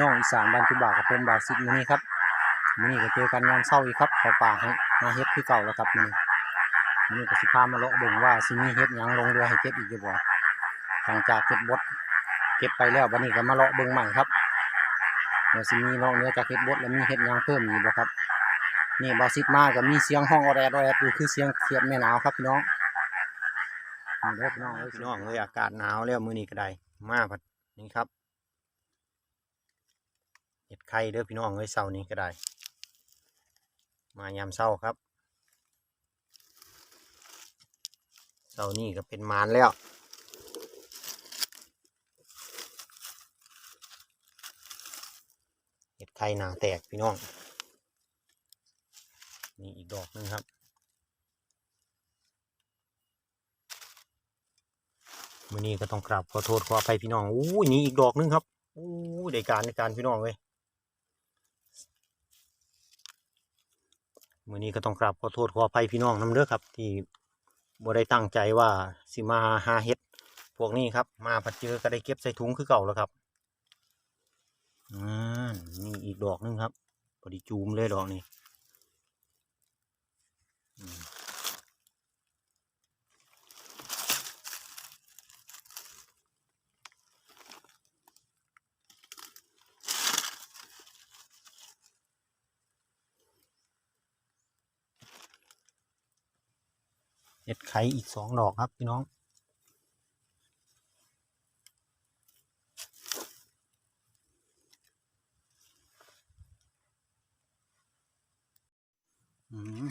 น้องอีสานบ้านคุบ่ากับผมบาวซิดมื้อนี้ครับมื้อนี้ก็เจอกันยามเช้าอีกครับข้าป่าให้มาเฮ็ดคือเก่าแล้วครับมื้อนี้มื้อนี้ก็สิพามาเลาะเบิ่งว่าสิมีเฮ็ดหยังลงเรือให้เก็บอีกอยู่บ่หลังจากเก็บบดเก็บไปแล้วบัดนี้ก็มาเลาะเบิ่งใหม่ครับว่าสิมีนอกเนื้อจากเฮ็ดบดแล้วมีเฮ็ดหยังเพิ่มอีกบ่ครับนี่บาวซิดมาก็มีเสียงห้องออแดดออแดดอยู่คือเสียงเขียดแม่หนาวครับพี่น้องนอพี่น้องเอ้ยองเลยอากาศหนาวแล้วมื้อนี้ก็ได้มาพัดนี่ครับ ห็ดไข่เด้อพี่น้องเอ้ยเช้านี้ก็ได้ มายามเช้าครับเช้านี้ก็เป็นมานแล้วเห็ดไข่หนาแตกพี่น้องนี่อีกดอกหนึงครับมื่อนี้ก็ต้องกราบขอโทษขออภัยพี่น้องอู้ยนี่อีกดอกหนึงครับอู้ยได้การได้การพี่น้องเลย มื่อนี้ก็ต้องกราบขอโทษขออภัยพี่น้องน้ำเลือครับ ที่บ่ได้ตั้งใจว่าสิมาหาเห็ด พวกนี้ครับ มาผัดเจอก็ได้เก็บใส่ถุงคือเก่าแล้วครับอ่านี่อีกดอกหนึงครับพอดีจูมเลยดอกนี้อืม เห็ดไข่อีกสองดอกครับพี่น้อง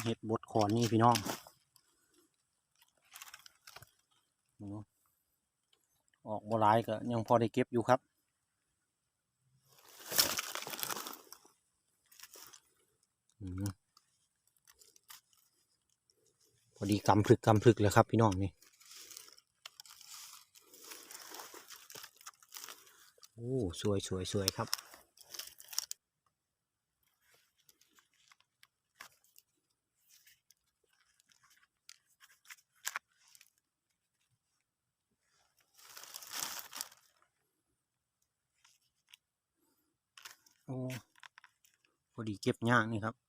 เห็ดบดขอนนี่พี่น้องอออกบัวลายก็ยังพอได้เก็บอยู่ครับอืม พ อดีกำพลึกกำพลึกเลยครับ พี่น้องนี่โอ้สวยสวยสวยครับโอ้พอดีเก็บยากนี่ครับ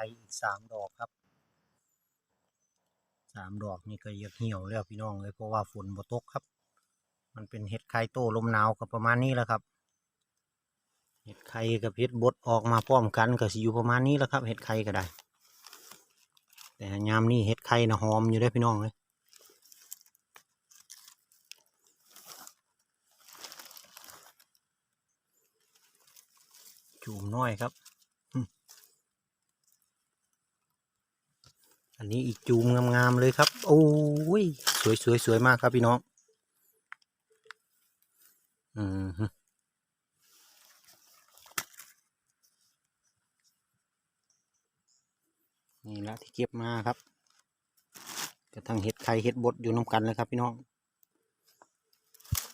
ไข่อีกสามดอกครับสามดอกนี่ก็เยอะเหี่ยวแล้วพี่น้องเลยเพราะว่าฝนบ่ตกครับ มันเป็นเห็ดไข่โตลมหนาวก็ประมาณนี้แหละครับ เห็ดไข่กับเห็ดบดออกมาพร้อมกันก็สิอยู่ประมาณนี้แหละครับ เห็ดไข่ก็ได้ แต่ยามนี้เห็ดไข่นะหอมอยู่ได้พี่น้องเลยจูมน้อยครับ อันนี้อีกจูมงามๆเลยครับ โอ้ยสวยสวยสวยมากครับพี่น้องอืมนี่ละที่เก็บมาครับกระทั่งเห็ดไข่เห็ดบดอยู่น้ำกันเลยครับพี่น้อง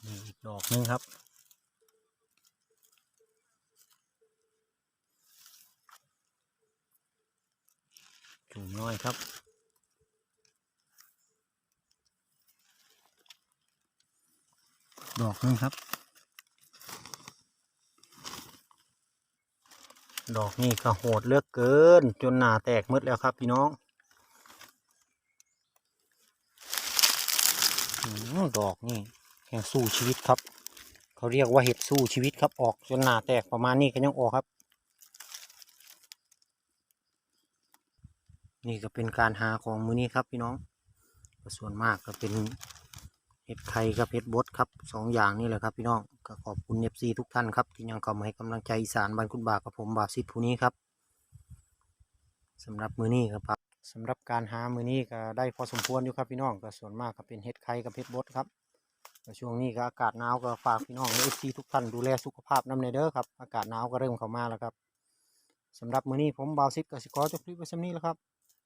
นี่อีกดอกหนึงครับ จูมน้อยครับดอกนึงครับ ดอกนี่ก็โหดเลือกเกิน จนหนาแตกหมดแล้วครับพี่น้องอดอกนี่แห่งสู้ชีวิตครับ เขาเรียกว่าเห็ดสู้ชีวิตครับออกจนหนาแตกประมาณนี้ก็ยังออกครับ นี่ก็เป็นการหาของมือนี้ครับพี่น้องส่วนมากก็เป็นเห็ดไข่กับเห็ดบดครับสองอย่างนี่แหละครับพี่น้องก็ขอบคุณเอฟซีทุกท่านครับที่ยังเข้ามาให้กำลังใจอีสานบ้านคุณบากับผมบาซิดผู้นี้ครับสำหรับมือนี้ครับสำหรับการหามือนี้ก็ได้พอสมควรอยู่ครับพี่น้องก็ส่วนมากก็เป็นเห็ดไข่กับเห็ดบดครับช่วงนี้ก็อากาศหนาวก็ฝากพี่น้องเอฟซีทุกท่านดูแลสุขภาพน้ำในเด้อครับอากาศหนาวก็เริ่มเข้ามาแล้วครับสำหรับมือนี้ผมบาซิดกับสิขอจบคลิปไว้สำนี้แล้วครับ